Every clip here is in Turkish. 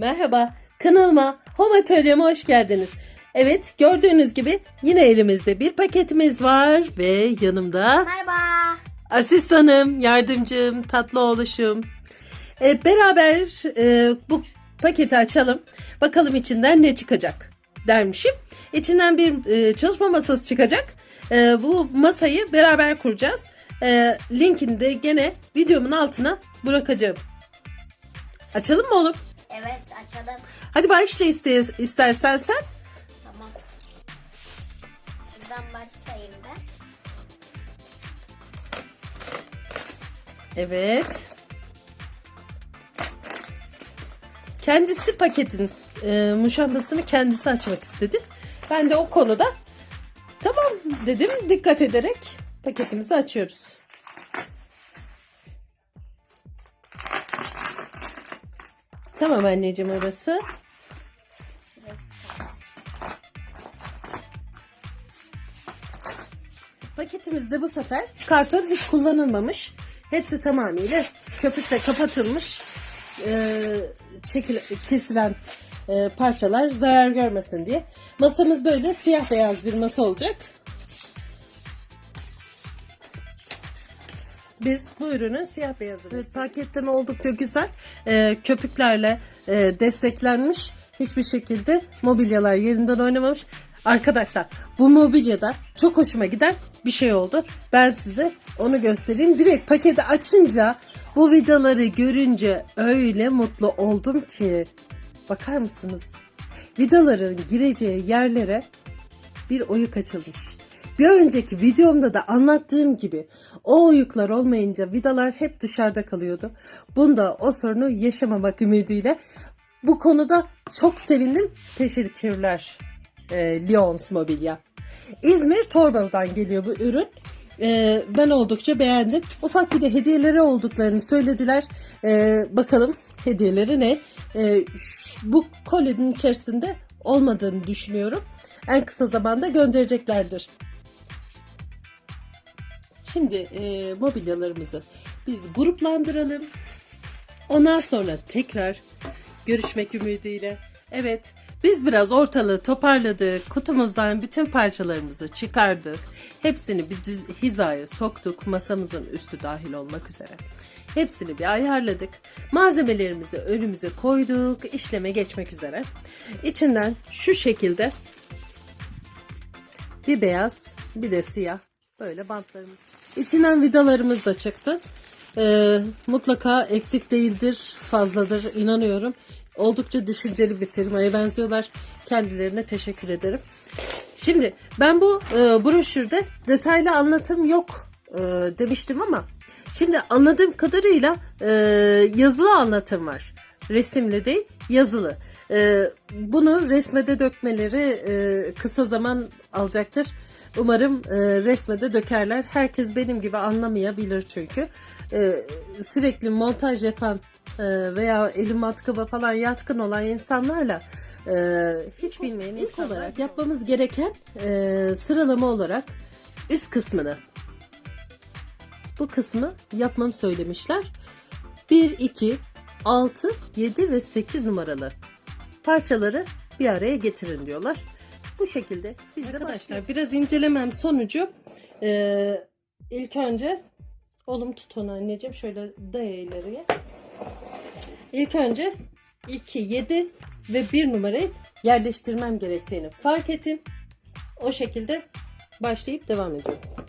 Merhaba, kanalıma, Home Atölyeme hoş geldiniz. Evet, gördüğünüz gibi yine elimizde bir paketimiz var ve yanımda Merhaba. asistanım, yardımcım, tatlı oluşum. Evet, beraber e, bu paketi açalım. Bakalım içinden ne çıkacak dermişim. İçinden bir e, çalışma masası çıkacak. E, bu masayı beraber kuracağız. E, linkini de gene videomun altına bırakacağım. Açalım mı oğlum? Evet açalım. Hadi başla iste- istersen sen. Tamam. Şuradan başlayayım ben. Evet. Kendisi paketin e, muşambasını kendisi açmak istedi. Ben de o konuda tamam dedim dikkat ederek paketimizi açıyoruz. Tamam anneciğim orası. Şurası tamam. Paketimizde bu sefer karton hiç kullanılmamış. Hepsi tamamıyla köpükle kapatılmış. Ee, çekil, kesilen e, parçalar zarar görmesin diye. Masamız böyle siyah beyaz bir masa olacak. Biz bu ürünün siyah beyazı. Evet, paketleme oldukça güzel. Ee, köpüklerle e, desteklenmiş. Hiçbir şekilde mobilyalar yerinden oynamamış. Arkadaşlar bu mobilyada çok hoşuma giden bir şey oldu. Ben size onu göstereyim. Direkt paketi açınca bu vidaları görünce öyle mutlu oldum ki. Bakar mısınız? Vidaların gireceği yerlere bir oyuk açılmış. Bir önceki videomda da anlattığım gibi o oyuklar olmayınca vidalar hep dışarıda kalıyordu. Bunda o sorunu yaşamamak ümidiyle bu konuda çok sevindim. Teşekkürler e, Lyons Mobilya. İzmir Torbalı'dan geliyor bu ürün. E, ben oldukça beğendim. Ufak bir de hediyeleri olduklarını söylediler. E, bakalım hediyeleri ne? E, bu kolinin içerisinde olmadığını düşünüyorum. En kısa zamanda göndereceklerdir. Şimdi e, mobilyalarımızı biz gruplandıralım. Ondan sonra tekrar görüşmek ümidiyle. Evet, biz biraz ortalığı toparladık. Kutumuzdan bütün parçalarımızı çıkardık. Hepsini bir düz hizaya soktuk. Masamızın üstü dahil olmak üzere. Hepsini bir ayarladık. Malzemelerimizi önümüze koyduk. İşleme geçmek üzere. İçinden şu şekilde bir beyaz, bir de siyah. Böyle bantlarımız. İçinden vidalarımız da çıktı. Ee, mutlaka eksik değildir, fazladır inanıyorum. Oldukça düşünceli bir firmaya benziyorlar. Kendilerine teşekkür ederim. Şimdi ben bu e, broşürde detaylı anlatım yok e, demiştim ama şimdi anladığım kadarıyla e, yazılı anlatım var. Resimli değil, yazılı. E, bunu resmede dökmeleri e, kısa zaman alacaktır. Umarım e, resmede dökerler. Herkes benim gibi anlamayabilir çünkü. E, sürekli montaj yapan e, veya eli matkaba falan yatkın olan insanlarla e, hiç bilmeyen ilk olarak yapmamız gereken e, sıralama olarak üst kısmını bu kısmı yapmamı söylemişler. 1, 2, 6, 7 ve 8 numaralı parçaları bir araya getirin diyorlar. Bu şekilde biz de Arkadaşlar biraz incelemem sonucu e, ilk önce oğlum tut onu anneciğim şöyle daya ileriye. İlk önce 2, 7 ve 1 numarayı yerleştirmem gerektiğini fark ettim. O şekilde başlayıp devam ediyorum.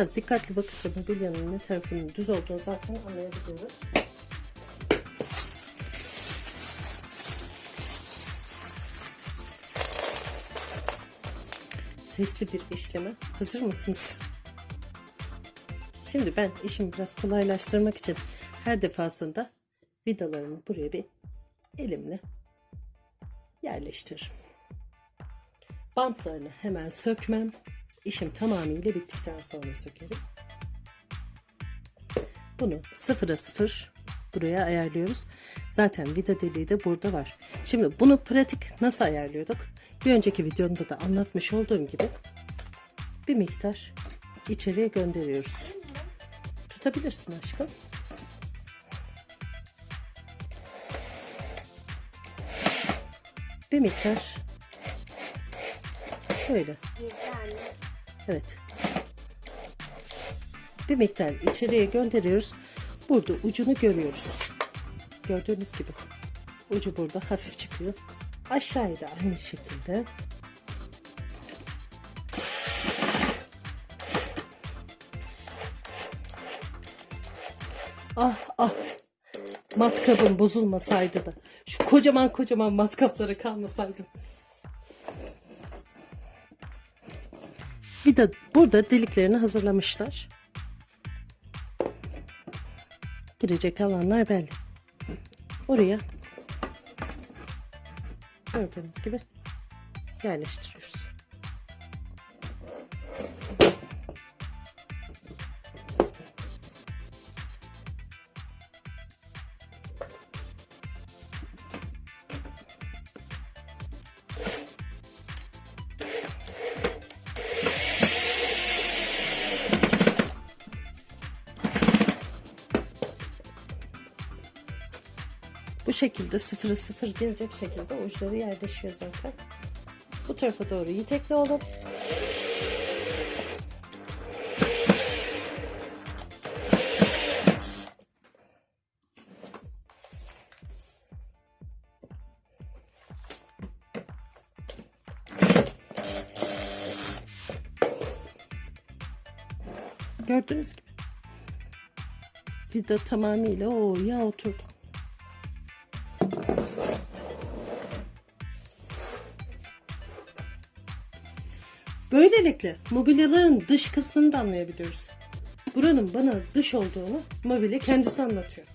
Biraz dikkatli bakınca mobilyanın ne tarafının düz olduğunu zaten anlayabiliyoruz. Sesli bir işleme. Hazır mısınız? Şimdi ben işimi biraz kolaylaştırmak için her defasında vidalarımı buraya bir elimle yerleştiririm. Bantlarını hemen sökmem işim tamamıyla bittikten sonra sökerim. Bunu sıfıra sıfır buraya ayarlıyoruz. Zaten vida deliği de burada var. Şimdi bunu pratik nasıl ayarlıyorduk? Bir önceki videomda da anlatmış olduğum gibi bir miktar içeriye gönderiyoruz. Tutabilirsin aşkım. Bir miktar böyle. Evet. Bir miktar içeriye gönderiyoruz. Burada ucunu görüyoruz. Gördüğünüz gibi. Ucu burada hafif çıkıyor. Aşağıya da aynı şekilde. Ah ah. Matkabım bozulmasaydı da. Şu kocaman kocaman matkapları kalmasaydım. Vida burada deliklerini hazırlamışlar. Girecek alanlar belli. Oraya gördüğünüz gibi yerleştiriyoruz. Şekilde sıfıra sıfır gelecek şekilde uçları yerleşiyor zaten. Bu tarafa doğru yitekli olun. Gördüğünüz gibi. Vida tamamıyla o ya oturdu. Böylelikle mobilyaların dış kısmını da anlayabiliyoruz. Buranın bana dış olduğunu mobilya kendisi anlatıyor.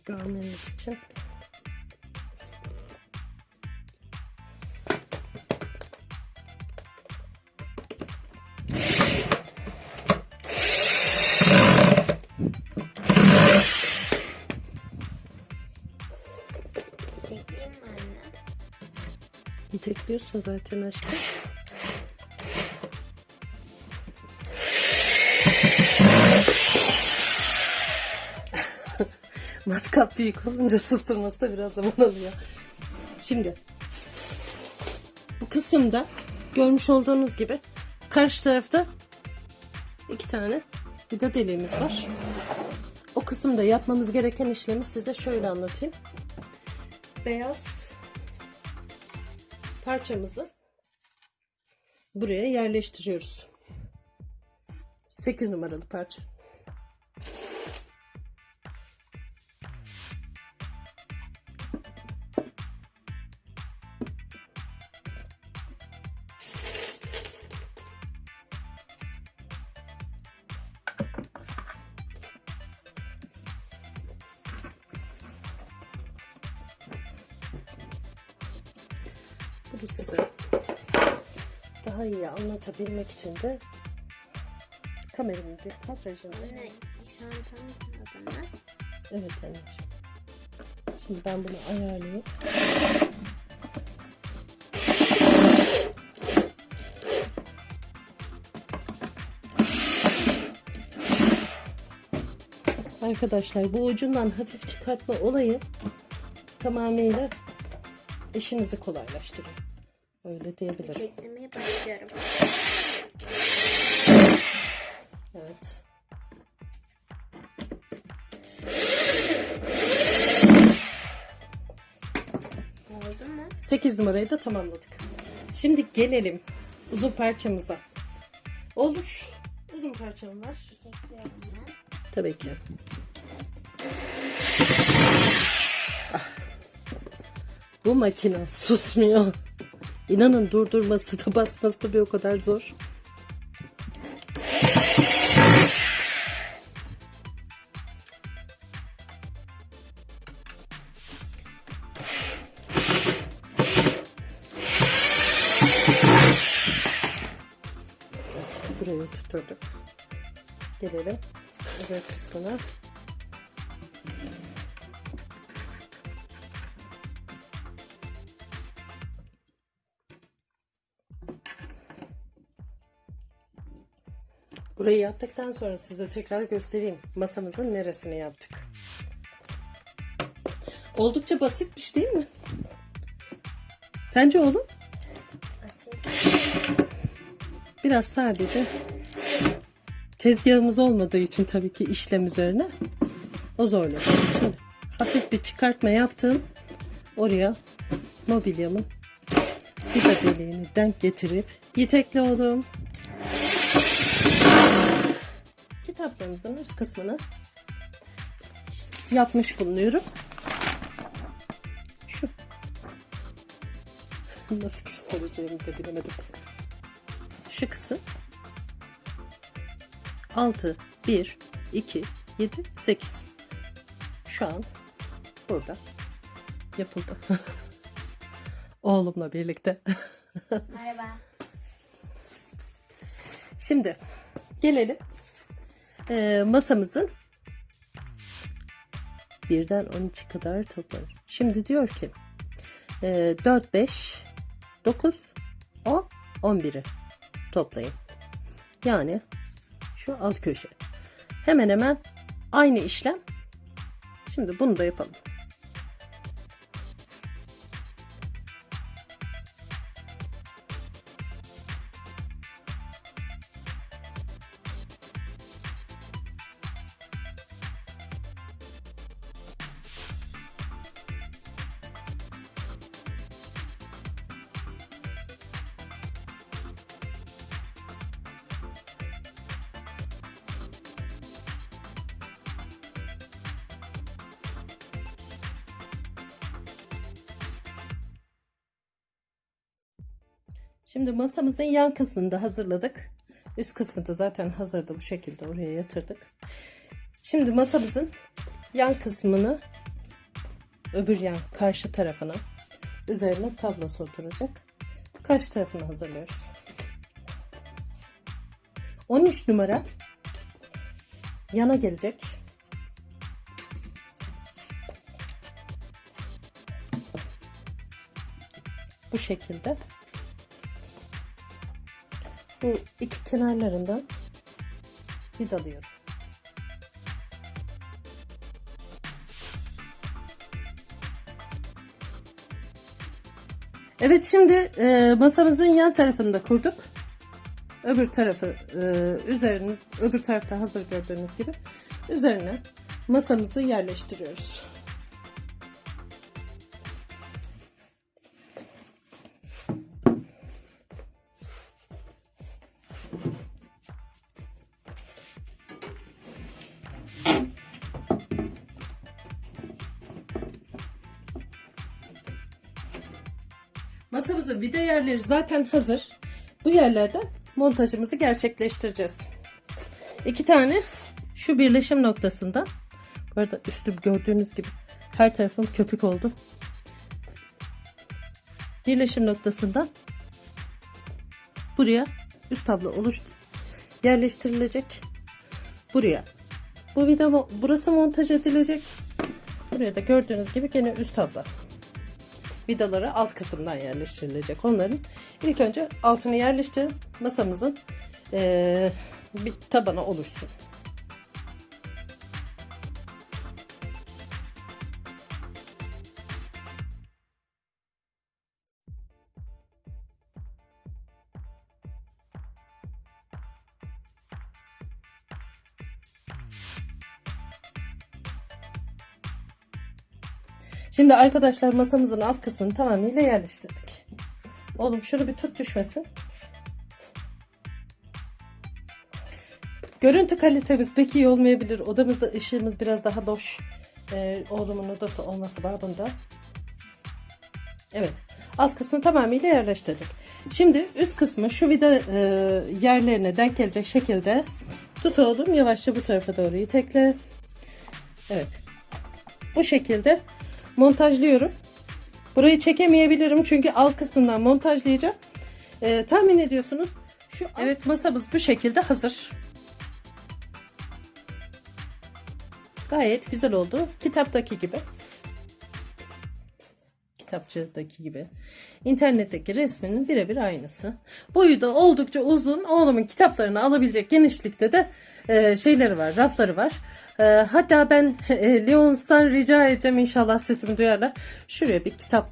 İyi görmeniz için. Anne? Yitekliyorsun zaten aşkım. Matkap büyük olunca susturması da biraz zaman alıyor. Şimdi bu kısımda görmüş olduğunuz gibi karşı tarafta iki tane vida deliğimiz var. O kısımda yapmamız gereken işlemi size şöyle anlatayım. Beyaz parçamızı buraya yerleştiriyoruz. 8 numaralı parça. Anlatabilmek için de kameramın bir kadrajını Anne şu an tam mı? Evet anneciğim. Şimdi ben bunu ayarlayayım. Arkadaşlar bu ucundan hafif çıkartma olayı tamamıyla işinizi kolaylaştırıyor. Öyle diyebilirim. Başlıyorum. Evet. 8 numarayı da tamamladık. Şimdi gelelim uzun parçamıza. Olur. Uzun parçam var. Tabii ki. Ah. Bu makine susmuyor. İnanın durdurması da basması da bir o kadar zor. Evet, burayı tuturduk. Gelelim öbür kısmına. Burayı yaptıktan sonra size tekrar göstereyim masamızın neresini yaptık. Oldukça basitmiş değil mi? Sence oğlum? Biraz sadece tezgahımız olmadığı için tabii ki işlem üzerine o zorladı. Şimdi hafif bir çıkartma yaptım. Oraya mobilyamın vida deliğini denk getirip yitekli oldum. Kitaplarımızın üst kısmını yapmış bulunuyorum. Şu. Nasıl göstereceğimi de bilemedim. Şu kısım 6, 1, 2, 7, 8. Şu an burada yapıldı. Oğlumla birlikte. Merhaba. Şimdi gelelim Ee, masamızın birden 12 kadar toplanır. Şimdi diyor ki e, 4, 5, 9, 10, 11'i toplayın. Yani şu alt köşe. Hemen hemen aynı işlem. Şimdi bunu da yapalım. Şimdi masamızın yan kısmını da hazırladık. Üst kısmı da zaten hazırdı bu şekilde oraya yatırdık. Şimdi masamızın yan kısmını öbür yan karşı tarafına üzerine tablası oturacak. Karşı tarafını hazırlıyoruz. 13 numara yana gelecek. Bu şekilde bu iki kenarlarından vidalıyorum. Evet şimdi e, masamızın yan tarafını da kurduk. Öbür tarafı e, üzerine öbür tarafta hazır gördüğünüz gibi üzerine masamızı yerleştiriyoruz. Yerleri zaten hazır. Bu yerlerden montajımızı gerçekleştireceğiz. İki tane şu birleşim noktasında. Bu arada üstüm gördüğünüz gibi her tarafım köpük oldu. Birleşim noktasından buraya üst tablo oluş yerleştirilecek. Buraya. Bu vida burası montaj edilecek. Buraya da gördüğünüz gibi gene üst tablo vidaları alt kısımdan yerleştirilecek onların. ilk önce altını yerleştirip masamızın e, bir tabana oluşsun. Şimdi arkadaşlar masamızın alt kısmını tamamıyla yerleştirdik. Oğlum şunu bir tut düşmesin. Görüntü kalitemiz pek iyi olmayabilir. Odamızda ışığımız biraz daha loş. Ee, oğlumun odası olması babında. Evet. Alt kısmı tamamıyla yerleştirdik. Şimdi üst kısmı şu vida e, yerlerine denk gelecek şekilde tut oğlum yavaşça bu tarafa doğru itekle. Evet. Bu şekilde montajlıyorum. Burayı çekemeyebilirim çünkü alt kısmından montajlayacağım. E, tahmin ediyorsunuz. Şu evet masamız bu şekilde hazır. Gayet güzel oldu. Kitaptaki gibi kitapçıdaki gibi. İnternetteki resminin birebir aynısı. Boyu da oldukça uzun. Oğlumun kitaplarını alabilecek genişlikte de e, şeyleri var, rafları var. E, hatta ben e, Leons'tan rica edeceğim inşallah sesimi duyarlar. Şuraya bir kitap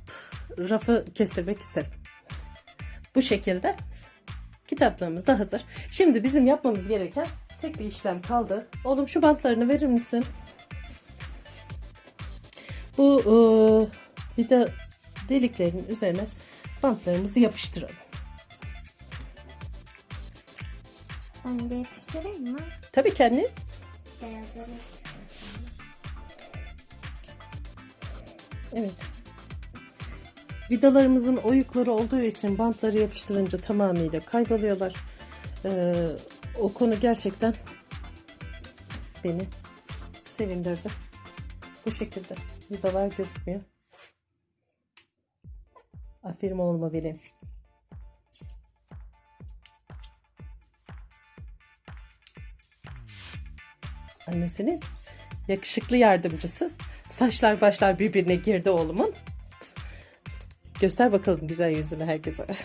rafı kestirmek isterim. Bu şekilde kitaplığımız da hazır. Şimdi bizim yapmamız gereken tek bir işlem kaldı. Oğlum şu bantlarını verir misin? Bu e, vida deliklerin üzerine bantlarımızı yapıştıralım. Ben de yapıştırayım mı? Tabii ki anne. Beyazları Evet. Vidalarımızın oyukları olduğu için bantları yapıştırınca tamamıyla kayboluyorlar. Ee, o konu gerçekten beni sevindirdi. Bu şekilde vidalar gözükmüyor. Aferin oğluma benim. Annesinin yakışıklı yardımcısı. Saçlar başlar birbirine girdi oğlumun. Göster bakalım güzel yüzünü herkese.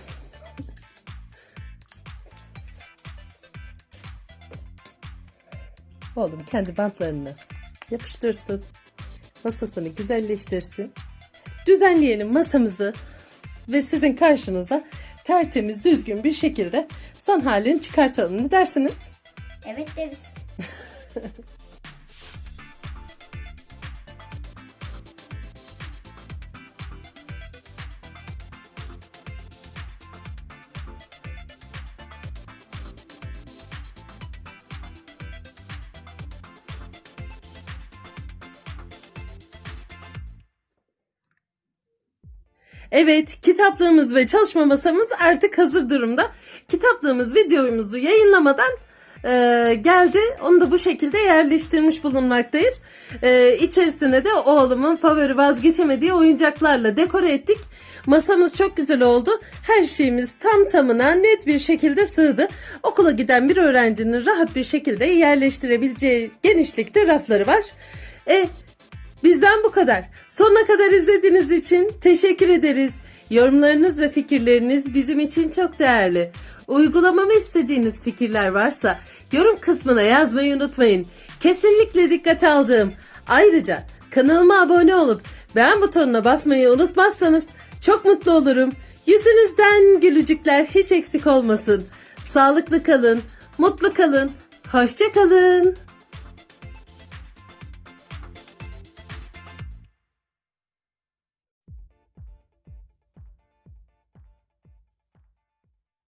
Oğlum kendi bantlarını yapıştırsın. Masasını güzelleştirsin. Düzenleyelim masamızı ve sizin karşınıza tertemiz düzgün bir şekilde son halini çıkartalım. Ne dersiniz? Evet deriz. Evet, kitaplığımız ve çalışma masamız artık hazır durumda. Kitaplığımız videomuzu yayınlamadan e, geldi. Onu da bu şekilde yerleştirmiş bulunmaktayız. E, içerisine de oğlumun favori vazgeçemediği oyuncaklarla dekore ettik. Masamız çok güzel oldu. Her şeyimiz tam tamına net bir şekilde sığdı. Okula giden bir öğrencinin rahat bir şekilde yerleştirebileceği genişlikte rafları var. E, Bizden bu kadar. Sonuna kadar izlediğiniz için teşekkür ederiz. Yorumlarınız ve fikirleriniz bizim için çok değerli. Uygulamamı istediğiniz fikirler varsa yorum kısmına yazmayı unutmayın. Kesinlikle dikkate alacağım. Ayrıca kanalıma abone olup beğen butonuna basmayı unutmazsanız çok mutlu olurum. Yüzünüzden gülücükler hiç eksik olmasın. Sağlıklı kalın, mutlu kalın, hoşça kalın.